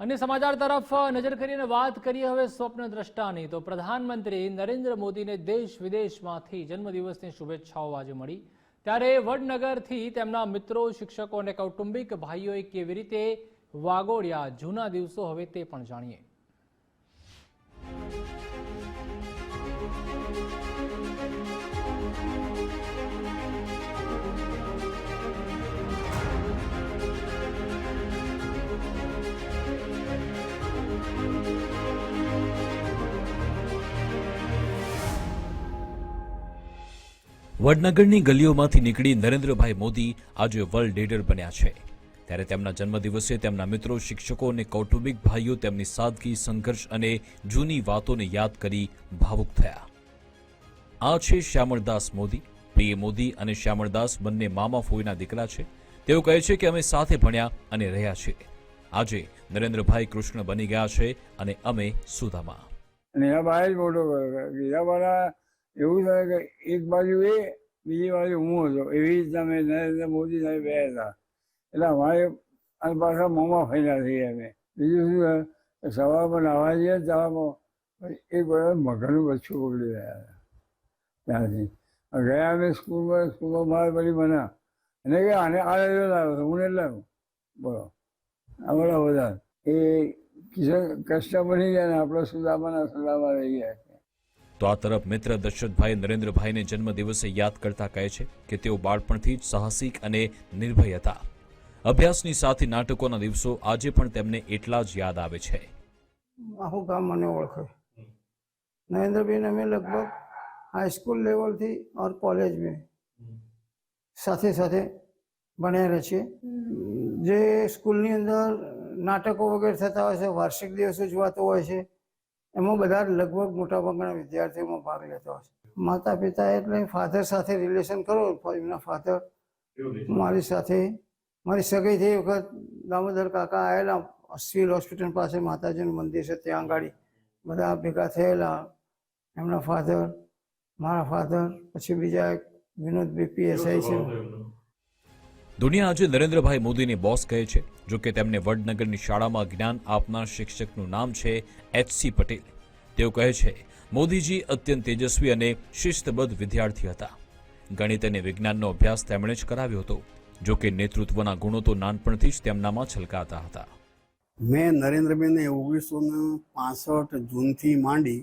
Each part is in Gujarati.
અન્ય સમાચાર તરફ નજર કરીને વાત કરીએ હવે સ્વપ્ન દ્રષ્ટાની તો પ્રધાનમંત્રી નરેન્દ્ર મોદીને દેશ વિદેશમાંથી જન્મદિવસની શુભેચ્છાઓ આજે મળી. ત્યારે વડનગરથી તેમના મિત્રો, શિક્ષકો અને કૌટુંબિક ભાઈઓએ કેવી રીતે વાગોડ્યા જૂના દિવસો હવે તે પણ જાણીએ. વડનગરની ગલીઓમાંથી નીકળી નરેન્દ્રભાઈ મોદી આજે વર્લ્ડ લીડર બન્યા છે. ત્યારે તેમના જન્મદિવસે તેમના મિત્રો, શિક્ષકો અને કૌટુંબિક ભાઈઓ તેમની સાદગી, સંઘર્ષ અને જૂની વાતોને યાદ કરી ભાવુક થયા. આ છે શ્યામળદાસ મોદી. પ્રિય મોદી અને શ્યામળદાસ બંને મામા ફોઈના દીકરા છે. તેઓ કહે છે કે અમે સાથે ભણ્યા અને રહ્યા છીએ. આજે નરેન્દ્રભાઈ કૃષ્ણ બની ગયા છે અને અમે સુદામા. એવું થાય કે એક બાજુ એ, બીજી બાજુ હું હતો. એવી રીતના મેં નરેન્દ્ર મોદી સાહેબ બે હતા. એટલે અમારે અને પાછા મોંમાં ફેર્યા થઈ અમે. બીજું શું સવારમાં નાવા જઈએ ને સવારમાં એક વખત મગરનું બચ્છું પકડી રહ્યા હતા. ત્યાંથી. ગયા અમે સ્કૂલમાં સ્કૂલમાં બહાર પડી બના અને કે આને આ લઈ લાવ્યો હું એટલે લાવ્યો બોલો. આ બધા બધા. એ કિશન કષ્ટ બની ગયા ને, આપણે સુદામાના સુદામા રહી ગયા. તો આ તરફ મિત્ર દશરથભાઈ નરેન્દ્રભાઈને જન્મદિવસે યાદ કરતા કહે છે કે તેઓ બાળપણથી જ સાહસિક અને નિર્ભય હતા. અભ્યાસની સાથે નાટકોના દિવસો આજે પણ તેમને એટલા જ યાદ આવે છે. આખું ગામ મને ઓળખે. નરેન્દ્રભાઈ અમે લગભગ હાઈસ્કૂલ લેવલથી ઓર કોલેજ મેં સાથે સાથે ભણ્યા રહે છે જે સ્કૂલની અંદર નાટકો વગેરે થતા હોય છે, વાર્ષિક દિવસો જોવાતો હોય છે એમાં બધા લગભગ લગભગ મોટાભાગના વિદ્યાર્થીઓમાં ભાગ લેતો હોય માતા પિતા એટલે ફાધર સાથે રિલેશન કરો એમના ફાધર મારી સાથે, મારી સગાઈ થઈ વખત દામોદર કાકા આવેલા સિવિલ હોસ્પિટલ પાસે માતાજીનું મંદિર છે, ત્યાં આગળ બધા ભેગા થયેલા, એમના ફાધર મારા ફાધર પછી બીજા એક વિનોદ બીપી એસઆઈ છે. દુનિયા આજે નરેન્દ્રભાઈ મોદીને બોસ કહે છે, જો કે તેમને વડનગરની શાળામાં જ્ઞાન આપનાર શિક્ષકનું નામ છે એચસી પટેલ. તેઓ કહે છે, મોદીજી અત્યંત તેજસ્વી અને શિસ્તબદ્ધ વિદ્યાર્થી હતા. ગણિત અને વિજ્ઞાનનો અભ્યાસ તેમણે જ કરાવ્યો હતો, જો કે નેતૃત્વના ગુણો તો નાનપણથી જ તેમનામાં છલકાતા હતા. મેં નરેન્દ્રભાઈને ઓગણીસો પાસઠ જૂનથી માંડી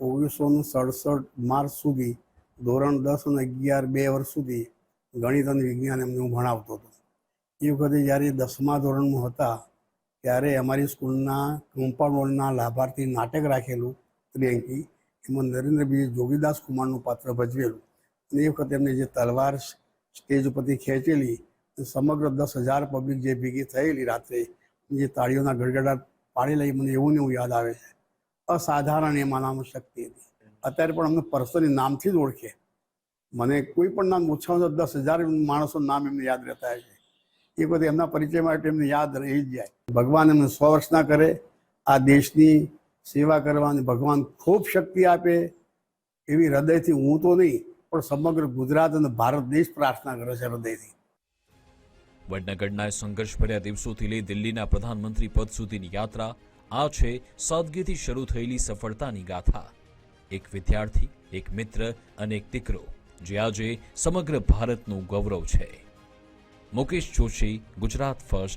ઓગણીસો સડસઠ માર્ચ સુધી, ધોરણ દસ અને અગિયાર બે વર્ષ સુધી ગણિત અને વિજ્ઞાન એમને હું ભણાવતો હતો. એ વખતે જ્યારે દસમા ધોરણમાં હતા, ત્યારે અમારી સ્કૂલના કમ્પાઉન્ડ લાભાર્થી નાટક રાખેલું પ્રિયંકી, એમાં નરેન્દ્રભાઈ જોગીદાસ કુમારનું પાત્ર ભજવેલું. અને એ વખતે એમને જે તલવાર સ્ટેજ ઉપરથી ખેંચેલી સમગ્ર દસ હજાર પબ્લિક જે ભેગી થયેલી રાત્રે, જે તાળીઓના ગડગડાટ પાડેલા, એ મને એવું ને એવું યાદ આવે છે. અસાધારણ એમાંનામાં શક્તિ હતી. અત્યારે પણ અમને પર્સનલી નામથી જ ઓળખે. મને કોઈ પણ નામ ઓછામાં ઓછા દસ હજાર માણસો નામ એમને યાદ રહેતા છે. એ વખતે એમના પરિચય માટે એમને યાદ રહી જ જાય. ભગવાન એમને સો વર્ષના કરે. આ દેશની સેવા કરવાની ભગવાન ખૂબ શક્તિ આપે. એવી હૃદયથી હું તો નહીં, પણ સમગ્ર ગુજરાત અને ભારત દેશ પ્રાર્થના કરે છે હૃદયથી. વડનગરના સંઘર્ષભર્યા દિવસોથી લઈ દિલ્હીના પ્રધાનમંત્રી પદ સુધીની યાત્રા, આ છે સાદગીથી શરૂ થયેલી સફળતાની ગાથા. એક વિદ્યાર્થી, એક મિત્ર અને એક દીકરો. જે આજે સમગ્ર ભારતનું ગૌરવ છે. મુકેશ જોશી ગુજરાત ફર્સ્ટ